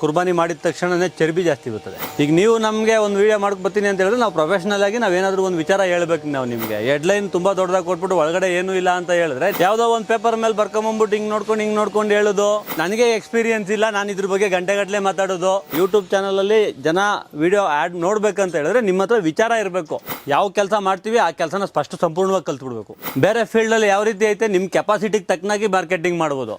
ಕುರ್ಬಾನಿ ಮಾಡಿದ ತಕ್ಷಣನೇ ಚರ್ಬಿ ಜಾಸ್ತಿ ಬರ್ತದೆ. ಈಗ ನೀವು ನಮಗೆ ಒಂದು ವಿಡಿಯೋ ಮಾಡಕ್ ಬರ್ತೀನಿ ಅಂತ ಹೇಳಿದ್ರೆ ನಾವು ಪ್ರೊಫೆಷನಲ್ ಆಗಿ ಏನಾದರೂ ಒಂದು ವಿಚಾರ ಹೇಳ್ಬೇಕು ನಾವು ನಿಮಗೆ. ಹೆಡ್ಲೈನ್ ತುಂಬಾ ದೊಡ್ಡದಾಗಿ ಕೊಟ್ಬಿಟ್ಟು ಒಳಗಡೆ ಏನೂ ಇಲ್ಲ ಅಂತ ಹೇಳಿದ್ರೆ ಯಾವುದೋ ಒಂದು ಪೇಪರ್ ಮೇಲೆ ಬರ್ಕೊಂಬಂದ್ಬಿಟ್ಟು ಹಿಂಗೆ ನೋಡ್ಕೊಂಡು ಹಿಂಗೆ ನೋಡ್ಕೊಂಡು ಹೇಳೋದು. ನನಗೆ ಎಕ್ಸ್ಪೀರಿಯನ್ಸ್ ಇಲ್ಲ, ನಾನು ಇದ್ರ ಬಗ್ಗೆ ಗಂಟೆಗಟ್ಟಲೆ ಮಾತಾಡೋದು. ಯೂಟ್ಯೂಬ್ ಚಾನಲಲ್ಲಿ ಜನ ವಿಡಿಯೋ ಆ್ಯಡ್ ನೋಡ್ಬೇಕಂತ ಹೇಳಿದ್ರೆ ನಿಮ್ಮ ಹತ್ರ ವಿಚಾರ ಇರಬೇಕು. ಯಾವ ಕೆಲಸ ಮಾಡ್ತೀವಿ, ಆ ಕೆಲಸನ ಸ್ಪಷ್ಟ ಸಂಪೂರ್ಣವಾಗಿ ಕಲ್ತ್ಬಿಡ್ಬೇಕು. ಬೇರೆ ಫೀಲ್ಡಲ್ಲಿ ಯಾವ ರೀತಿ ಐತೆ ನಿಮ್ಮ ಕೆಪಾಸಿಟಿಗೆ ತಕ್ಕನಾಗಿ ಮಾರ್ಕೆಟಿಂಗ್ ಮಾಡ್ಬೋದು.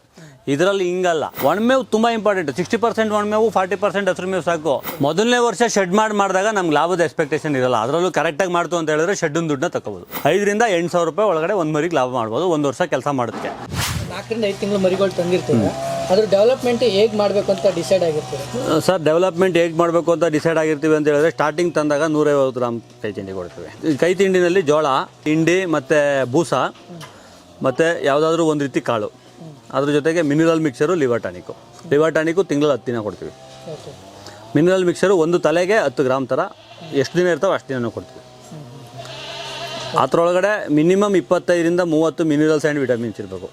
ಇದರಲ್ಲಿ ಹಿಂಗಲ್ಲ. ಒಣಮೇವು ತುಂಬ ಇಂಪಾರ್ಟೆಂಟ್ ಸಿಕ್ಸ್ಟಿ ಪರ್ಸೆಂಟ್ ಒಣಮೇವು ಫಾರ್ಟಿ ಪರ್ಸೆಂಟ್ ಹಸಿರು ಮೇವು ಸಾಕು. ಮೊದಲನೇ ವರ್ಷ ಶೆಡ್ ಮಾಡಿ ಮಾಡಿದಾಗ ನಮ್ಗೆ ಲಾಭದ ಎಕ್ಸ್ಪೆಕ್ಟೇಷನ್ ಇರಲ್ಲ. ಅದರಲ್ಲೂ ಕರೆಕ್ಟಾಗಿ ಮಾಡ್ತು ಅಂತ ಹೇಳಿದ್ರೆ ಶೆಡ್ಡಿನ ದುಡ್ಡನ್ನ ತಗೋಬೋದು. ಐದರಿಂದ ಎಂಟು ಸಾವಿರ ರೂಪಾಯಿ ಒಳಗಡೆ ಒಂದು ಮರಿಗೆ ಲಾಭ ಮಾಡ್ಬೋದು. ಒಂದು ವರ್ಷ ಕೆಲಸ ಮಾಡುತ್ತೆ ನಾಲ್ಕರಿಂದ ಐದು ತಿಂಗಳು ಮರಿಗಳು ತಂದಿರ್ತೀವಿ. ಅದ್ರ ಡೆವಲಪ್ಮೆಂಟ್ ಹೇಗೆ ಮಾಡಬೇಕು ಅಂತ ಡಿಸೈಡ್ ಆಗಿರ್ತೀವಿ ಸರ್ ಡೆವಲಪ್ಮೆಂಟ್ ಹೇಗೆ ಮಾಡಬೇಕು ಅಂತ ಡಿಸೈಡ್ ಆಗಿರ್ತೀವಿ ಅಂತ ಹೇಳಿದ್ರೆ ಸ್ಟಾರ್ಟಿಂಗ್ ತಂದಾಗ ನೂರೈವತ್ತು ಗ್ರಾಮ್ ಕೈ ತಿಂಡಿ ಕೊಡ್ತೀವಿ. ಕೈ ತಿಂಡಿನಲ್ಲಿ ಜೋಳ ತಿಂಡಿ ಮತ್ತು ಬೂಸ ಮತ್ತು ಯಾವುದಾದ್ರೂ ಒಂದು ರೀತಿ ಕಾಳು. ಅದ್ರ ಜೊತೆಗೆ mineral mixer liver tonic liver tonic ತಿಂಗಳಲ್ಲಿ ಹತ್ತು ದಿನ ಕೊಡ್ತೀವಿ. ಮಿನರಲ್ ಮಿಕ್ಸರು ಒಂದು ತಲೆಗೆ ಹತ್ತು ಗ್ರಾಮ್ ಥರ ಎಷ್ಟು ದಿನ ಇರ್ತಾವೆ ಅಷ್ಟು ದಿನ ಕೊಡ್ತೀವಿ. ಅದರೊಳಗಡೆ ಮಿನಿಮಮ್ ಇಪ್ಪತ್ತೈದರಿಂದ ಮೂವತ್ತು ಮಿನರಲ್ಸ್ ಆ್ಯಂಡ್ ವಿಟಮಿನ್ಸ್ ಇರಬೇಕು.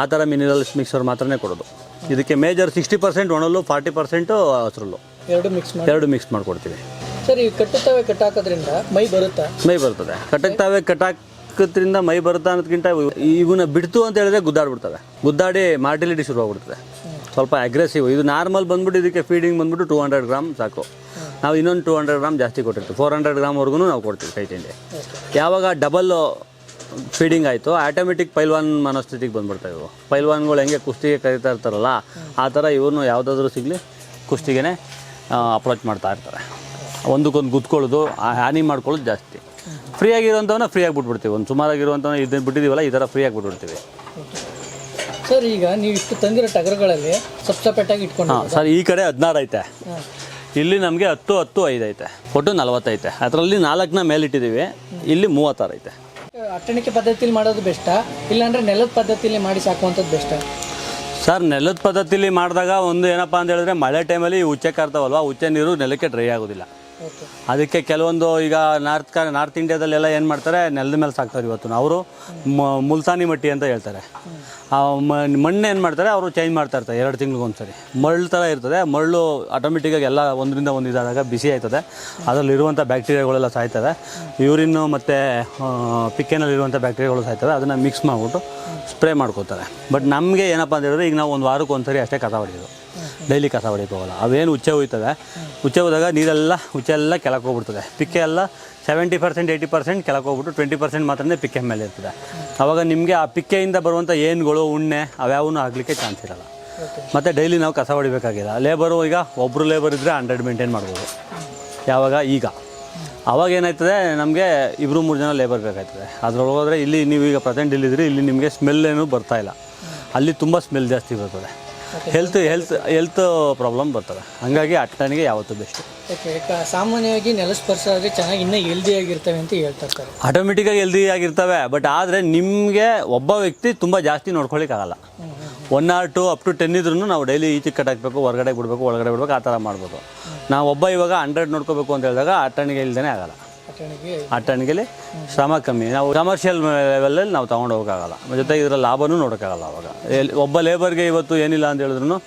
ಆ ಥರ ಮಿನರಲ್ಸ್ ಮಿಕ್ಸರ್ ಮಾತ್ರನೇ ಕೊಡೋದು. ಇದಕ್ಕೆ ಮೇಜರ್ ಸಿಕ್ಸ್ಟಿ ಪರ್ಸೆಂಟ್ ಒಣಲು ಫಾರ್ಟಿ ಪರ್ಸೆಂಟು ಹಸ್ರಲ್ಲು ಎರಡು ಮಿಕ್ಸ್ ಎರಡು ಮಿಕ್ಸ್ ಮಾಡಿಕೊಡ್ತೀವಿ. ಸರಿ ಕಟ್ಟುತ್ತವೆ ಕಟ್ಟಾಕೋದ್ರಿಂದ ಮೈ ಬರುತ್ತಾ? ಮೈ ಬರ್ತದೆ. ಕಟಕ್ತಾವೆ ಕಟಾಕದ್ರಿಂದ ಮೈ ಬರುತ್ತ ಅನ್ನೋದಕ್ಕಿಂತ ಇವನ್ನ ಬಿಡ್ತು ಅಂತ ಹೇಳಿದ್ರೆ ಗುದ್ದಾಡ್ಬಿಡ್ತವೆ. ಗುದ್ದಾಡಿ ಮಾರ್ಟಿಲಿಟಿ ಶುರು ಆಗ್ಬಿಡ್ತದೆ. ಸ್ವಲ್ಪ ಅಗ್ರೆಸಿವ್ ಇದು ನಾರ್ಮಲ್ ಬಂದ್ಬಿಟ್ಟು ಇದಕ್ಕೆ ಫೀಡಿಂಗ್ ಬಂದ್ಬಿಟ್ಟು ಟೂ ಹಂಡ್ರೆಡ್ ಗ್ರಾಮ್ ಸಾಕು. ನಾವು ಇನ್ನೊಂದು ಟೂ ಹಂಡ್ರೆಡ್ ಗ್ರಾಮ್ ಜಾಸ್ತಿ ಕೊಟ್ಟಿರ್ತೀವಿ. ಫೋರ್ ಹಂಡ್ರೆಡ್ ಗ್ರಾಮ್ವರೆಗೂ ನಾವು ಕೊಡ್ತೀವಿ ಕೈ ತಿಂಡಿ. ಯಾವಾಗ ಡಬಲ್ ಫೀಡಿಂಗ್ ಆಯಿತು ಆಟೋಮೆಟಿಕ್ ಪೈಲ್ವಾನ್ ಮನಸ್ಥಿತಿಗೆ ಬಂದ್ಬಿಡ್ತಾವೆ ಇವು. ಪೈಲ್ವಾನ್ಗಳು ಹೆಂಗೆ ಕುಸ್ತಿಗೆ ಕರಿತಾ ಇರ್ತಾರಲ್ಲ, ಆ ಥರ ಇವ್ರನ್ನೂ ಯಾವುದಾದ್ರೂ ಸಿಗಲಿ ಕುಸ್ತಿಗೆ ಅಪ್ರೋಚ್ ಮಾಡ್ತಾ ಇರ್ತಾರೆ. ಒಂದಕ್ಕೊಂದು ಗುದ್ಕೊಳ್ಳೋದು ಹಾನಿ ಮಾಡ್ಕೊಳ್ಳೋದು ಜಾಸ್ತಿ. ಫ್ರೀ ಆಗಿರುವಂಥವನ್ನ ಫ್ರೀ ಆಗಿ ಬಿಟ್ಬಿಡ್ತೀವಿ ಒಂದು ಸುಮಾರಾಗಿರುವಂಥವನ್ನ ಇದನ್ನು ಬಿಟ್ಟಿದ್ದೀವಲ್ಲ ಈ ಥರ ಫ್ರೀ ಆಗಿ ಬಿಟ್ಬಿಡ್ತೀವಿ ಸರ್ ಈಗ ನೀವು ಇಷ್ಟು ತಂದಿರೋ ಟಗರುಗಳಲ್ಲಿ ಸಪ್ಸಪೇಟಾಗಿ ಇಟ್ಕೊಂಡು ಹಾಂ ಸರ್ ಈ ಕಡೆ ಹದಿನಾರು ಐತೆ. ಇಲ್ಲಿ ನಮಗೆ ಹತ್ತು ಹತ್ತು ಐದು ಐತೆ. ಒಟ್ಟು ಐತೆ. ಅದರಲ್ಲಿ ನಾಲ್ಕನ್ನ ಮೇಲಿಟ್ಟಿದ್ದೀವಿ ಇಲ್ಲಿ ಮೂವತ್ತಾರು ಐತೆ. ಅಟ್ಟಣಿಕೆ ಪದ್ಧತಿಲಿ ಮಾಡೋದು ಬೆಸ್ಟ ಇಲ್ಲಾಂದ್ರೆ ನೆಲದ ಪದ್ಧತಿಲಿ ಮಾಡಿ ಸಾಕುವಂಥದ್ದು ಬೆಸ್ಟ ಸರ್ ನೆಲದ ಪದ್ಧತಿಲಿ ಮಾಡಿದಾಗ ಒಂದು ಏನಪ್ಪ ಅಂತ ಹೇಳಿದ್ರೆ ಮಳೆ ಟೈಮಲ್ಲಿ ಹುಚ್ಚೆ ಕರ್ತಾವಲ್ವ? ಹುಚ್ಚೆ ನೀರು ನೆಲಕ್ಕೆ ಡ್ರೈ ಆಗೋದಿಲ್ಲ. ಅದಕ್ಕೆ ಕೆಲವೊಂದು ಈಗ ನಾರ್ತ್ ನಾರ್ತ್ ಇಂಡಿಯಾದಲ್ಲೆಲ್ಲ ಏನು ಮಾಡ್ತಾರೆ, ನೆಲದ ಮೇಲೆ ಸಾಕ್ತಾರೆ ಇವತ್ತು. ಅವರು ಮುಲ್ತಾನಿ ಮಟ್ಟಿ ಅಂತ ಹೇಳ್ತಾರೆ. ಆ ಮಣ್ಣು ಏನು ಮಾಡ್ತಾರೆ, ಅವರು ಚೇಂಜ್ ಮಾಡ್ತಾ ಇರ್ತಾರೆ, ಎರಡು ತಿಂಗ್ಳಿಗೊಂದ್ಸರಿ ಮರಳು ಥರ ಇರ್ತದೆ, ಮರಳು ಆಟೋಮೆಟಿಕ್ಕಾಗಿ ಎಲ್ಲ ಒಂದರಿಂದ ಒಂದು ಇದಾದಾಗ ಬಿಸಿ ಆಯ್ತದೆ. ಅದರಲ್ಲಿರುವಂಥ ಬ್ಯಾಕ್ಟೀರಿಯಾಗಳೆಲ್ಲ ಸಾಯ್ತವೆ ಯೂರಿನ್ನು ಮತ್ತು ಪಿಕ್ಕೆನಲ್ಲಿರುವಂಥ ಬ್ಯಾಕ್ಟೀರಿಯಾಗಳು ಸಾಯ್ತವೆ. ಅದನ್ನು ಮಿಕ್ಸ್ ಮಾಡಿಬಿಟ್ಟು ಸ್ಪ್ರೇ ಮಾಡ್ಕೋತಾರೆ. ಬಟ್ ನಮಗೆ ಏನಪ್ಪ ಅಂತ ಹೇಳಿದ್ರೆ, ಈಗ ನಾವು ಒಂದು ವಾರಕ್ಕೆ ಒಂದ್ಸರಿ ಅಷ್ಟೇ ಕಸ ಹೊಡೆಯೋದು. ಡೈಲಿ ಕಸ ಹೊಡಿಯಕ್ಕೆ ಹೋಗಲ್ಲ. ಅವೇನು ಉಚ್ಚೆ ಹೋಯ್ತವೆ ಉಚ್ಚೆ ಹೋದಾಗ ನೀರೆಲ್ಲ ಉಚ್ಚೆ ಎಲ್ಲ ಕೆಳಕ್ಕೆ ಹೋಗ್ಬಿಡ್ತದೆ. ಪಿಕ್ಕೆ ಎಲ್ಲ ಸೆವೆಂಟಿ ಪರ್ಸೆಂಟ್ ಏಯ್ಟಿ ಪರ್ಸೆಂಟ್ ಕೆಳಕ್ಕೆ ಹೋಗ್ಬಿಟ್ಟು ಟ್ವೆಂಟಿ ಪರ್ಸೆಂಟ್ ಮಾತ್ರನೇ ಪಿಕ್ಕೆ ಮೇಲೆ ಇರ್ತದೆ. ಅವಾಗ ನಿಮಗೆ ಆ ಪಿಕ್ಕೆಯಿಂದ ಬರುವಂಥ ಏನುಗಳು, ಉಣ್ಣೆ ಅವ್ಯಾವೂ ಆಗಲಿಕ್ಕೆ ಚಾನ್ಸ್ ಇರಲ್ಲ. ಮತ್ತು ಡೈಲಿ ನಾವು ಕಸ ಹೊಡಿಬೇಕಾಗಿಲ್ಲ. ಲೇಬರು ಈಗ ಒಬ್ಬರು ಲೇಬರ್ ಇದ್ದರೆ ಹಂಡ್ರೆಡ್ ಮೇಂಟೈನ್ ಮಾಡ್ಬೋದು. ಯಾವಾಗ? ಈಗ. ಅವಾಗ ಏನಾಯ್ತದೆ? ನಮಗೆ ಇಬ್ಬರು ಮೂರು ಜನ ಲೇಬರ್ ಬೇಕಾಗ್ತದೆ ಅದ್ರೊಳಗೆ ಹೋದರೆ ಇಲ್ಲಿ ನೀವು ಈಗ ಪ್ರೆಸೆಂಟ್ ಇಲ್ಲಿದ್ದರೆ, ಇಲ್ಲಿ ನಿಮಗೆ ಸ್ಮೆಲ್ ಏನೂ ಬರ್ತಾ ಇಲ್ಲ. ಅಲ್ಲಿ ತುಂಬ ಸ್ಮೆಲ್ ಜಾಸ್ತಿ ಬರ್ತದೆ. ಹೆಲ್ತ್ ಹೆಲ್ತ್ ಹೆಲ್ತ್ ಪ್ರಾಬ್ಲಮ್ ಬರ್ತದೆ. ಹಾಗಾಗಿ ಅಟ್ಟಣಿಗೆ ಯಾವತ್ತೂ ಬೆಸ್ಟ್ ಓಕೆ ಸಾಮಾನ್ಯವಾಗಿ ನೆಲ ಸ್ಪರ್ಶ ಆದರೆ ಚೆನ್ನಾಗಿ ಇನ್ನೂ ಹೆಲ್ದಿ ಆಗಿರ್ತವೆ ಅಂತ ಹೇಳ್ತಾರೆ ಆಟೋಮೆಟಿಕಾಗಿ ಆಟೋಮೆಟಿಕ್ಕಾಗಿ ಹೆಲ್ದಿ ಆಗಿರ್ತವೆ ಬಟ್ ಆದರೆ ನಿಮಗೆ ಒಬ್ಬ ವ್ಯಕ್ತಿ ತುಂಬ ಜಾಸ್ತಿ ನೋಡ್ಕೊಳ್ಳಿಕ್ಕಾಗಲ್ಲ one or two up to ten ಇದ್ರೂ ನಾವು ಡೈಲಿ ಈಚೆ ಕಟ್ ಹಾಕ್ಬೇಕು ಹೊರಗಡೆ ಬಿಡಬೇಕು ಒಳಗಡೆ ಬಿಡಬೇಕು ಆ ಥರ ಮಾಡ್ಬೋದು. ನಾವು ಒಬ್ಬ ಇವಾಗ ಹಂಡ್ರೆಡ್ ನೋಡ್ಕೋಬೇಕು ಅಂತ ಹೇಳಿದಾಗ ಅಟ್ಟಣಿಗೆ ಇಲ್ದೇ ಆಗಲ್ಲ. ಅಟ್ಟಣಿಗೆಲಿ ಶ್ರಮ ಕಮ್ಮಿ. ನಾವು ಕಮರ್ಷಿಯಲ್ ಲೆವೆಲಲ್ಲಿ ನಾವು ತೊಗೊಂಡು ಹೋಗೋಕ್ಕಾಗಲ್ಲ. ಜೊತೆಗೆ ಇದರ ಲಾಭನೂ ನೋಡೋಕ್ಕಾಗಲ್ಲ ಅವಾಗ. ಒಬ್ಬ ಲೇಬರ್ಗೆ ಇವತ್ತು ಏನಿಲ್ಲ ಅಂತ ಹೇಳಿದ್ರು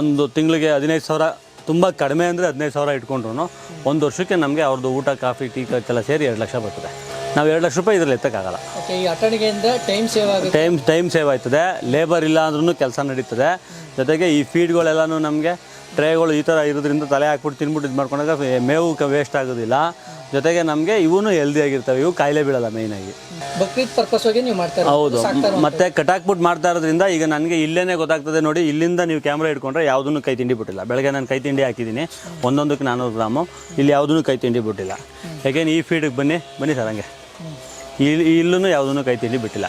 ಒಂದು ತಿಂಗಳಿಗೆ ಹದಿನೈದು ಸಾವಿರ ತುಂಬ ಕಡಿಮೆ ಅಂದರೆ ಹದಿನೈದು ಸಾವಿರ ಇಟ್ಕೊಂಡ್ರು ಒಂದು ವರ್ಷಕ್ಕೆ ನಮಗೆ ಅವ್ರದ್ದು ಊಟ ಕಾಫಿ ಟೀ ಖರ್ಚೆಲ್ಲ ಸೇರಿ ಎರಡು ಲಕ್ಷ ಬರ್ತದೆ. ನಾವು ಎರಡು ಲಕ್ಷ ರೂಪಾಯಿ ಇದರಲ್ಲಿ ಎತ್ತಕ್ಕಾಗಲ್ಲ. ಟೈಮ್ ಸೇವ್ ಆಗುತ್ತೆ. ಟೈಮ್ ಟೈಮ್ ಸೇವ್ ಆಯ್ತದೆ. ಲೇಬರ್ ಇಲ್ಲ ಅಂದ್ರೂ ಕೆಲಸ ನಡೀತದೆ. ಜೊತೆಗೆ ಈ ಫೀಡ್ಗಳೆಲ್ಲನೂ ನಮಗೆ ಟ್ರೇಗಳು ಈ ಥರ ಇರೋದ್ರಿಂದ ತಲೆ ಹಾಕ್ಬಿಟ್ಟು ತಿನ್ಬಿಟ್ಟು ಇದು ಮಾಡ್ಕೊಂಡಾಗ ಮೇವು ವೇಸ್ಟ್ ಆಗೋದಿಲ್ಲ. ಜೊತೆಗೆ ನಮಗೆ ಇವೂ ಹೆಲ್ದಿ ಆಗಿರ್ತವೆ. ಇವು ಕಾಯಿಲೆ ಬೀಳಲ್ಲ ಮೇಯ್ನಾಗಿ ಬಕ್ರೀದ್ ಪರ್ಪಸ್ ಹೋಗಿ ನೀವು ಮಾಡ್ತಾ ಇರೋದು. ಹೌದು. ಮತ್ತೆ ಕಟಾಕ್ಬಿಟ್ಟು ಮಾಡ್ತಾ ಇರೋದ್ರಿಂದ ಈಗ ನನಗೆ ಇಲ್ಲೇನೆ ಗೊತ್ತಾಗ್ತದೆ ನೋಡಿ ಇಲ್ಲಿಂದ ನೀವು ಕ್ಯಾಮ್ರಾ ಇಟ್ಕೊಂಡ್ರೆ ಯಾವುದನ್ನು ಕೈ ತಿಂಡಿ ಬಿಟ್ಟಿಲ್ಲ. ಬೆಳಗ್ಗೆ ನಾನು ಕೈ ತಿಂಡಿ ಹಾಕಿದ್ದೀನಿ. ಒಂದೊಂದಕ್ಕೆ ನಾನ್ನೂರು ಗ್ರಾಮು. ಇಲ್ಲಿ ಯಾವುದನ್ನು ಕೈ ತಿಂಡಿ ಬಿಟ್ಟಿಲ್ಲ. ಯಾಕೆಂದ್ರೆ ಈ ಫೀಡಿಗೆ ಬನ್ನಿ ಬನ್ನಿ ಸರ್ ಹಂಗೆ. ಇಲ್ಲಿ ಇಲ್ಲೂ ಯಾವುದನ್ನು ಕೈ ತಿಂಡಿ ಬಿಟ್ಟಿಲ್ಲ.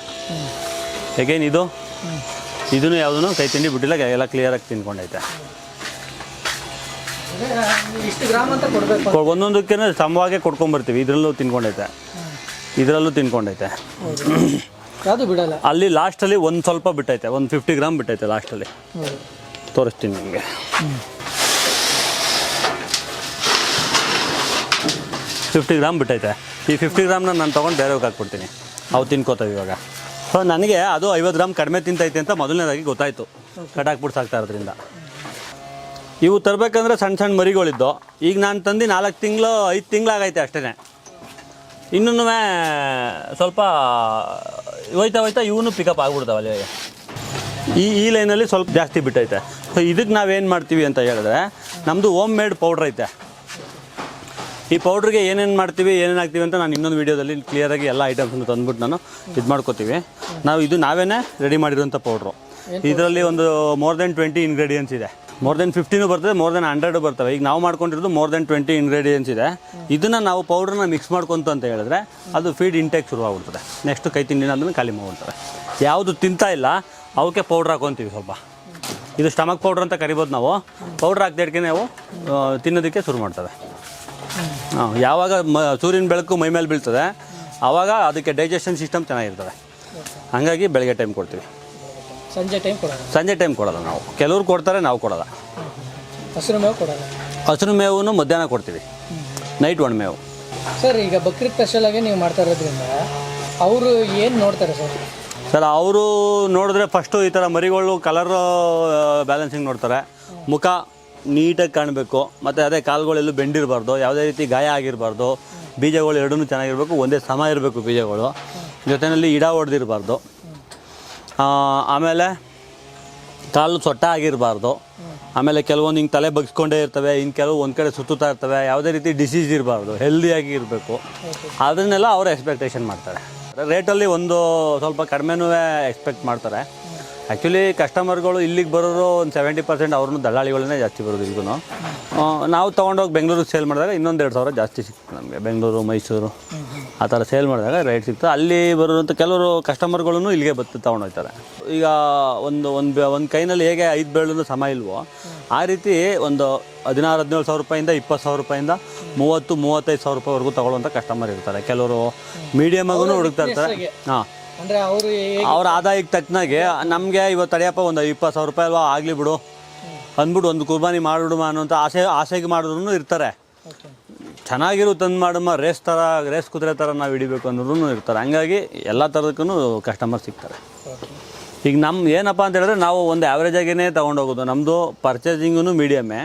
ಯಾಕೆಂದ್ರೆ ಇದು? ಇದನ್ನು ಯಾವುದನ್ನು ಕೈ ತಿಂಡಿ ಬಿಟ್ಟಿಲ್ಲ. ಎಲ್ಲ ಕ್ಲಿಯರಾಗಿ ತಿನ್ಕೊಂಡೈತೆ ಇಷ್ಟು ಗ್ರಾಮ್ ಅಂತ ಕೊಡಬೇಕು ಕೊ- ಒಂದೊಂದಕ್ಕೆ ಸಮವಾಗೆ ಕೊಡ್ಕೊಂಬರ್ತೀವಿ ಇದರಲ್ಲೂ ತಿನ್ಕೊಂಡೈತೆ. ಇದರಲ್ಲೂ ತಿನ್ಕೊಂಡೈತೆ. ಅದು ಬಿಡಲ್ಲ. ಅಲ್ಲಿ ಲಾಸ್ಟಲ್ಲಿ ಒಂದು ಸ್ವಲ್ಪ ಬಿಟ್ಟೈತೆ. ಒಂದು ಫಿಫ್ಟಿ ಗ್ರಾಮ್ ಬಿಟ್ಟೈತೆ ಲಾಸ್ಟಲ್ಲಿ. ತೋರಿಸ್ತೀನಿ ನಿಮಗೆ. ಫಿಫ್ಟಿ ಗ್ರಾಮ್ ಬಿಟ್ಟೈತೆ. ಈ ಫಿಫ್ಟಿ ಗ್ರಾಮ್ನ ನಾನು ತೊಗೊಂಡು ಬೇರೆಯವ್ರಿಗೆ ಹಾಕ್ಬಿಡ್ತೀನಿ. ಅವು ತಿನ್ಕೋತವೆ ಇವಾಗ. ಸೊ ನನಗೆ ಅದು ಐವತ್ತು ಗ್ರಾಮ್ ಕಡಿಮೆ ತಿಂತೈತೆ ಅಂತ ಮೊದಲನೇದಾಗಿ ಗೊತ್ತಾಯಿತು. ಕಟಾಕ್ಬಿಟ್ಟು ಸಾಕ್ತಾ ಇರೋದ್ರಿಂದ. ಇವು ತರಬೇಕಂದ್ರೆ ಸಣ್ಣ ಸಣ್ಣ ಮರಿಗಳಿದ್ದು ಈಗ ನಾನು ತಂದು ನಾಲ್ಕು ತಿಂಗಳು ಐದು ತಿಂಗಳಾಗೈತೆ ಅಷ್ಟೇ ಇನ್ನೂ ಸ್ವಲ್ಪ ಹೋಯ್ತಾ ಹೋಯ್ತಾ ಇವನು ಪಿಕಪ್ ಆಗ್ಬಿಡ್ತಾವಲ್ಲ ಅಲ್ಲಿ. ಈ ಈ ಲೈನಲ್ಲಿ ಸ್ವಲ್ಪ ಜಾಸ್ತಿ ಬಿಟ್ಟೈತೆ. ಸೊ ಇದಕ್ಕೆ ನಾವೇನು ಮಾಡ್ತೀವಿ ಅಂತ ಹೇಳಿದ್ರೆ ನಮ್ಮದು ಓಮ್ ಮೇಡ್ ಪೌಡ್ರ್ ಐತೆ. ಈ ಪೌಡ್ರಿಗೆ ಏನೇನು ಮಾಡ್ತೀವಿ ಏನೇನು ಹಾಕ್ತೀವಿ ಅಂತ ನಾನು ಇನ್ನೊಂದು ವೀಡಿಯೋದಲ್ಲಿ ಕ್ಲಿಯರಾಗಿ ಎಲ್ಲ ಐಟಮ್ಸನ್ನು ತಂದ್ಬಿಟ್ಟು ನಾನು ಇದು ಮಾಡ್ಕೋತೀವಿ. ನಾವು ಇದು ನಾವೇ ರೆಡಿ ಮಾಡಿರೋಂಥ ಪೌಡ್ರು ಇದರಲ್ಲಿ ಒಂದು ಮೋರ್ ದೆನ್ ಟ್ವೆಂಟಿ ಇಂಗ್ರೀಡಿಯೆಂಟ್ಸ್ ಇದೆ. ಮೋರ್ ದೆನ್ ಫಿಫ್ಟೀನು ಬರ್ತದೆ ಮೋರ್ ದೆನ್ ಹಂಡ್ರೆಡು ಬರ್ತವೆ. ಈಗ ನಾವು ಮಾಡ್ಕೊಂಡಿರೋದು ಮೋರ್ ದೆನ್ ಟ್ವೆಂಟಿ ಇಂಗ್ರೀಡಿಯೆಂಟ್ಸ್ ಇದೆ. ಇದನ್ನು ನಾವು ಪೌಡ್ರನ್ನ ಮಿಕ್ಸ್ ಮಾಡ್ಕೊಂತ ಅಂತ ಹೇಳಿದ್ರೆ ಅದು ಫೀಡ್ ಇಂಟೇಕ್ ಶುರು ಆಗ್ಬಿಡ್ತದೆ. ನೆಕ್ಸ್ಟ್ ಕೈ ತಿಂಡಿನ ಅದನ್ನು ಖಾಲಿ ಮಾಡ್ಬಿಡ್ತಾರೆ ಯಾವುದು ತಿಂತಾ ಇಲ್ಲ, ಅವಕ್ಕೆ ಪೌಡ್ರ್ ಹಾಕೊತೀವಿ ಸ್ವಲ್ಪ. ಇದು ಸ್ಟಮಕ್ ಪೌಡ್ರ್ ಅಂತ ಕರಿಬೋದು ನಾವು. ಪೌಡ್ರ್ ಹಾಕ್ದಿಡ್ಕೆ ನಾವು ತಿನ್ನೋದಕ್ಕೆ ಶುರು ಮಾಡ್ತವೆ. ಯಾವಾಗ ಮ, ಸೂರ್ಯನ ಬೆಳಕು ಮೈ ಮೇಲೆ ಬೀಳ್ತದೆ ಆವಾಗ ಅದಕ್ಕೆ ಡೈಜೆಷನ್ ಸಿಸ್ಟಮ್ ಚೆನ್ನಾಗಿರ್ತದೆ. ಹಾಗಾಗಿ ಬೆಳಗ್ಗೆ ಟೈಮ್ ಕೊಡ್ತೀವಿ. ಸಂಜೆ ಟೈಮ್ ಕೊಡೋದು ಸಂಜೆ ಟೈಮ್ ಕೊಡೋಲ್ಲ ನಾವು. ಕೆಲವ್ರು ಕೊಡ್ತಾರೆ ನಾವು ಕೊಡೋಲ್ಲ ಹಸಿರು ಮೇವು ಕೊಡೋಲ್ಲ ಹಸಿರು ಮೇವು ಮಧ್ಯಾಹ್ನ ಕೊಡ್ತೀವಿ. ನೈಟ್ ಒಣ ಮೇವು. ಸರ್ ಈಗ ಬಕ್ರೀದ್ ಸ್ಪೆಷಲ್ ಆಗಿ ನೀವು ಮಾಡ್ತಾ ಇರೋದ್ರಿಂದ ಅವರು ಏನು ನೋಡ್ತಾರೆ ಸರ್? ಸರ್ ಅವರು ನೋಡಿದ್ರೆ ಫಸ್ಟು ಈ ಥರ ಮರಿಗಳು ಕಲರ್ ಬ್ಯಾಲೆನ್ಸಿಂಗ್ ನೋಡ್ತಾರೆ. ಮುಖ ನೀಟಾಗಿ ಕಾಣಬೇಕು. ಮತ್ತು ಅದೇ ಕಾಲುಗಳೆಲ್ಲೂ ಬೆಂಡಿರಬಾರ್ದು. ಯಾವುದೇ ರೀತಿ ಗಾಯ ಆಗಿರಬಾರ್ದು. ಬೀಜಗಳು ಎರಡೂ ಚೆನ್ನಾಗಿರಬೇಕು. ಒಂದೇ ಸಮ ಇರಬೇಕು ಬೀಜಗಳು. ಜೊತೆಯಲ್ಲಿ ಇಡ ಹೊಡೆದಿರಬಾರ್ದು ಆಮೇಲೆ ಕಾಲು ಸೊಟ್ಟ ಆಗಿರಬಾರ್ದು. ಆಮೇಲೆ ಕೆಲವೊಂದು ಹಿಂಗೆ ತಲೆ ಬಗ್ಸ್ಕೊಂಡೇ ಇರ್ತವೆ ಇನ್ನು ಕೆಲವು ಒಂದು ಕಡೆ ಸುತ್ತುತ್ತಾ ಇರ್ತವೆ, ಯಾವುದೇ ರೀತಿ ಡಿಸೀಸ್ ಇರಬಾರ್ದು ಹೆಲ್ದಿಯಾಗಿ ಇರಬೇಕು. ಅದನ್ನೆಲ್ಲ ಅವರು ಎಕ್ಸ್ಪೆಕ್ಟೇಷನ್ ಮಾಡ್ತಾರೆ. ರೇಟಲ್ಲಿ ಒಂದು ಸ್ವಲ್ಪ ಕಡಿಮೆನೂ ಎಕ್ಸ್ಪೆಕ್ಟ್ ಮಾಡ್ತಾರೆ. ಆ್ಯಕ್ಚುಲಿ ಕಸ್ಟಮರ್ಗಳು ಇಲ್ಲಿಗೆ ಬರೋರು ಒಂದು ಸೆವೆಂಟಿ ಪರ್ಸೆಂಟ್ ಅವ್ರನ್ನೂ ದಲ್ಲಾಳಿಗಳನ್ನೇ ಜಾಸ್ತಿ ಬರೋದು ಇಲ್ಲಿಗೂ ನಾವು ತೊಗೊಂಡೋಗಿ ಬೆಂಗಳೂರಿಗೆ ಸೇಲ್ ಮಾಡಿದಾಗ ಇನ್ನೊಂದು ಎರಡು ಸಾವಿರ ಜಾಸ್ತಿ ಸಿಗ್ತದೆ ನಮಗೆ, ಬೆಂಗಳೂರು, ಮೈಸೂರು. ಆ ಥರ ಸೇಲ್ ಮಾಡಿದಾಗ ರೇಟ್ ಸಿಗ್ತದೆ. ಅಲ್ಲಿ ಬರೋಂಥ ಕೆಲವರು ಕಸ್ಟಮರ್ಗಳನ್ನು ಇಲ್ಲಿಗೆ ಬತ್ತು ತೊಗೊಂಡೋಗ್ತಾರೆ ಈಗ ಒಂದು ಒಂದು ಒಂದು ಕೈನಲ್ಲಿ ಹೇಗೆ ಐದು ಬೆರಳು ಸಮ ಇಲ್ವೋ ಆ ರೀತಿ ಒಂದು ಹದಿನಾರು ಹದಿನೇಳು ಸಾವಿರ ರೂಪಾಯಿಂದ ಇಪ್ಪತ್ತು ಸಾವಿರ ರೂಪಾಯಿಂದ ಮೂವತ್ತು ಮೂವತ್ತೈದು ಸಾವಿರ ರೂಪಾಯಿವರೆಗೂ ತೊಗೊಳ್ಳುವಂಥ ಕಸ್ಟಮರ್ ಇರ್ತಾರೆ. ಕೆಲವರು ಮೀಡಿಯಮ್ ಆಗೂ ಹುಡುಕ್ತಾ ಇರ್ತಾರೆ. ಹಾಂ. ಅಂದರೆ ಅವರು ಅವ್ರ ಆದಾಯಕ್ಕೆ ತಕ್ಕನಾಗೆ ನಮಗೆ ಇವತ್ತು ತಡೆಯಪ್ಪ ಒಂದು ಇಪ್ಪತ್ತು ಸಾವಿರ ರೂಪಾಯಿ ಅಲ್ವಾ ಆಗಲಿ ಬಿಡು. ಅಂದ್ಬಿಟ್ಟು ಒಂದು ಕುರ್ಬಾನಿ ಮಾಡಿಬಿಡುಮ ಅನ್ನೋಂಥ ಆಸೆ ಆಸೆಗೆ ಮಾಡಿದ್ರು ಇರ್ತಾರೆ. ಚೆನ್ನಾಗಿರು ತಂದು ಮಾಡಮ್ಮ ರೇಸ್ ಥರ ರೇಸ್ ಕುದುರೆ ಥರ ನಾವು ಹಿಡಿಬೇಕು ಅನ್ನೋರು ಇರ್ತಾರೆ. ಹಂಗಾಗಿ ಎಲ್ಲ ಥರದಕ್ಕೂ ಕಸ್ಟಮರ್ ಸಿಗ್ತಾರೆ. ಈಗ ನಮ್ಮ ಏನಪ್ಪ ಅಂತ ಹೇಳಿದ್ರೆ ನಾವು ಒಂದು ಆ್ಯಾವ್ರೇಜ್ ಆಗಿನೇ ತೊಗೊಂಡೋಗೋದು. ನಮ್ಮದು ಪರ್ಚೇಸಿಂಗೂ ಮೀಡಿಯಮ್ಮೇ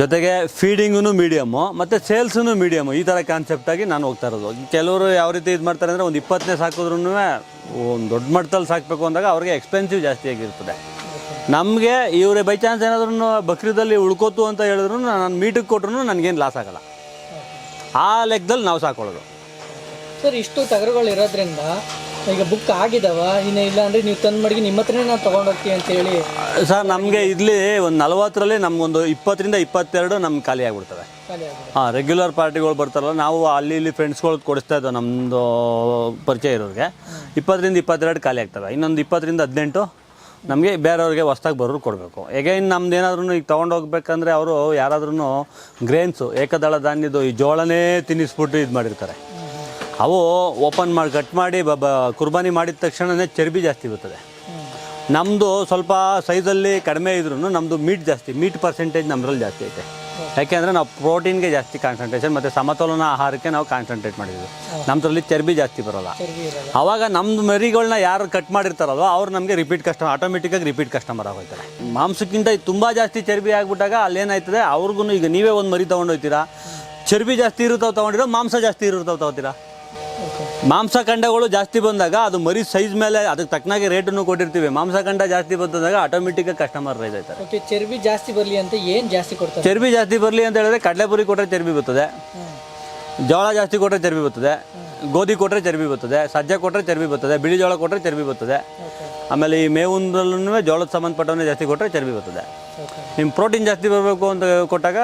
ಜೊತೆಗೆ ಫೀಡಿಂಗೂ ಮೀಡಿಯಮ್ಮು ಮತ್ತು ಸೇಲ್ಸೂ ಮೀಡಿಯಮ್ಮು ಈ ಥರ ಕಾನ್ಸೆಪ್ಟಾಗಿ ನಾನು ಹೋಗ್ತಾ ಇರೋದು. ಕೆಲವರು ಯಾವ ರೀತಿ ಇದು ಮಾಡ್ತಾರೆ ಅಂದರೆ ಒಂದು ಇಪ್ಪತ್ತನೇ ಸಾಕಿದ್ರೂ ಒಂದು ದೊಡ್ಡ ಮಟ್ಟದಲ್ಲಿ ಸಾಕಬೇಕು ಅಂದಾಗ ಅವ್ರಿಗೆ ಎಕ್ಸ್ಪೆನ್ಸಿವ್ ಜಾಸ್ತಿ ಆಗಿರ್ತದೆ ನಮಗೆ ಇವರೇ ಬೈ ಚಾನ್ಸ್ ಏನಾದ್ರೂ ಬಕ್ರೀದಲ್ಲಿ ಉಳ್ಕೋತು ಅಂತ ಹೇಳಿದ್ರು ನಾನು ಮೀಟಿಗೆ ಕೊಟ್ರು ನನಗೇನು ಲಾಸ್ ಆಗಲ್ಲ. ಆ ಲೆಕ್ಕದಲ್ಲಿ ನಾವು ಸಾಕೊಳ್ಳೋದು ಸರ್ ಇಷ್ಟು ಟಗರುಗಳು ಇರೋದ್ರಿಂದ ಈಗ ಬುಕ್ ಆಗಿದಾವ ಇನ್ನು ಇಲ್ಲ ಅಂದರೆ ನೀವು ತಂದು ಮಡಿಗೆ ನಿಮ್ಮ ಹತ್ರನೇ ನಾವು ತೊಗೊಂಡೋಗ್ತೀವಿ ಅಂತ ಹೇಳಿ. ಸರ್ ನಮಗೆ ಇಲ್ಲಿ ಒಂದು ನಲವತ್ತರಲ್ಲಿ ನಮಗೊಂದು ಇಪ್ಪತ್ತರಿಂದ ಇಪ್ಪತ್ತೆರಡು ನಮ್ಗೆ ಖಾಲಿ ಆಗಿಬಿಡ್ತವೆ ಹಾಂ ರೆಗ್ಯುಲರ್ ಪಾರ್ಟಿಗಳು ಬರ್ತಾರಲ್ಲ ನಾವು ಅಲ್ಲಿ ಇಲ್ಲಿ ಫ್ರೆಂಡ್ಸ್ಗಳು ಕೊಡಿಸ್ತಾ ಇದ್ದೋ ನಮ್ಮದು ಪರಿಚಯ ಇರೋರಿಗೆ. ಇಪ್ಪತ್ತರಿಂದ ಇಪ್ಪತ್ತೆರಡು ಖಾಲಿ ಆಗ್ತವೆ. ಇನ್ನೊಂದು ಇಪ್ಪತ್ತರಿಂದ ಹದಿನೆಂಟು ನಮಗೆ ಬೇರೆಯವ್ರಿಗೆ ಹೊಸ್ದಾಗಿ ಬರೋರು ಕೊಡಬೇಕು. ಎಗೈನ್ ನಮ್ದು ಏನಾದ್ರೂ ಈಗ ತೊಗೊಂಡೋಗ್ಬೇಕಂದ್ರೆ ಅವರು ಯಾರಾದ್ರೂ ಗ್ರೇನ್ಸು ಏಕದಳ ಧಾನ್ಯದ್ದು ಈ ಜೋಳನೇ ತಿನ್ನಿಸ್ಬಿಟ್ಟು ಇದು ಮಾಡಿರ್ತಾರೆ. ಅವು ಓಪನ್ ಮಾಡಿ ಕಟ್ ಮಾಡಿ, ಬ, ಬ- ಕುರ್ಬಾನಿ ಮಾಡಿದ ತಕ್ಷಣವೇ ಚರ್ಬಿ ಜಾಸ್ತಿ ಬರ್ತದೆ. ನಮ್ಮದು ಸ್ವಲ್ಪ ಸೈಜಲ್ಲಿ ಕಡಿಮೆ ಇದ್ರೂ ನಮ್ಮದು ಮೀಟ್ ಜಾಸ್ತಿ ಮೀಟ್ ಪರ್ಸೆಂಟೇಜ್ ನಮ್ಮದ್ರಲ್ಲಿ ಜಾಸ್ತಿ ಐತೆ. ಯಾಕೆಂದರೆ ನಾವು ಪ್ರೋಟೀನ್ಗೆ ಜಾಸ್ತಿ ಕಾನ್ಸಂಟ್ರೇಷನ್ ಮತ್ತು ಸಮತೋಲನ ಆಹಾರಕ್ಕೆ ನಾವು ಕಾನ್ಸಂಟ್ರೇಟ್ ಮಾಡಿದ್ದೀವಿ. ನಮ್ಮದ್ರಲ್ಲಿ ಚರ್ಬಿ ಜಾಸ್ತಿ ಬರೋಲ್ಲ. ಆವಾಗ ನಮ್ಮದು ಮರಿಗಳನ್ನ ಯಾರು ಕಟ್ ಮಾಡಿರ್ತಾರಲ್ವ ಅವ್ರು ನಮಗೆ ರಿಪೀಟ್ ಕಸ್ಟಮರ್ ಆಟೋಮೆಟಿಕ್ಕಾಗಿ ರಿಪೀಟ್ ಕಸ್ಟಮರ್ ಆಗೋಯ್ತಾರೆ. ಮಾಂಸಕ್ಕಿಂತ ತುಂಬ ಜಾಸ್ತಿ ಚರ್ಬಿ ಆಗ್ಬಿಟ್ಟಾಗ ಅಲ್ಲೇನಾಯ್ತದೆ ಅವ್ರಿಗೂ ಈಗ ನೀವೇ ಒಂದು ಮರಿ ತೊಗೊಂಡೋಗ್ತೀರಾ ಚರ್ಬಿ ಜಾಸ್ತಿ ಇರುತ್ತಾವೆ ತೊಗೊಂಡಿರೋ ಮಾಂಸ ಜಾಸ್ತಿ ಇರುತ್ತಾವೆ ತೊಗೋತೀರಾ? ಓಕೆ ಮಾಂಸ ಖಂಡಗಳು ಜಾಸ್ತಿ ಬಂದಾಗ ಅದು ಮರಿ ಸೈಜ್ ಮೇಲೆ ಅದಕ್ಕೆ ತಕ್ಕನಾಗಿ ರೇಟನ್ನು ಕೊಟ್ಟಿರ್ತೀವಿ. ಮಾಂಸಖಂಡ ಜಾಸ್ತಿ ಬಂದಾಗ ಆಟೋಮೆಟಿಕ್ ಕಸ್ಟಮರ್ ರೈಸ್ ಆಯ್ತಾರೆ ಓಕೆ ಚರ್ಬಿ ಜಾಸ್ತಿ ಬರಲಿ ಅಂತ ಏನು ಜಾಸ್ತಿ ಕೊಡ್ತಾರೆ? ಚರ್ಬಿ ಜಾಸ್ತಿ ಬರಲಿ ಅಂತ ಹೇಳಿದ್ರೆ ಕಡಲೆಪುರಿ ಕೊಟ್ಟರೆ ಚರ್ಬಿ ಬರ್ತದೆ. ಜೋಳ ಜಾಸ್ತಿ ಕೊಟ್ಟರೆ ಚರ್ಬಿ ಬರ್ತದೆ. ಗೋಧಿ ಕೊಟ್ಟರೆ ಚರ್ಬಿ ಬರ್ತದೆ. ಸಜ್ಜೆ ಕೊಟ್ಟರೆ ಚರ್ಬಿ ಬರ್ತದೆ. ಬಿಳಿ ಜೋಳ ಕೊಟ್ಟರೆ ಚರ್ಬಿ ಬರ್ತದೆ. ಆಮೇಲೆ ಈ ಮೇವುಂದ್ರಲ್ಲೂ ಜೋಳದ ಸಂಬಂಧಪಟ್ಟವನ್ನೇ ಜಾಸ್ತಿ ಕೊಟ್ಟರೆ ಚರ್ಬಿ ಬರ್ತದೆ. ನಿಮ್ಮ ಪ್ರೋಟೀನ್ ಜಾಸ್ತಿ ಬರಬೇಕು ಅಂತ ಕೊಟ್ಟಾಗ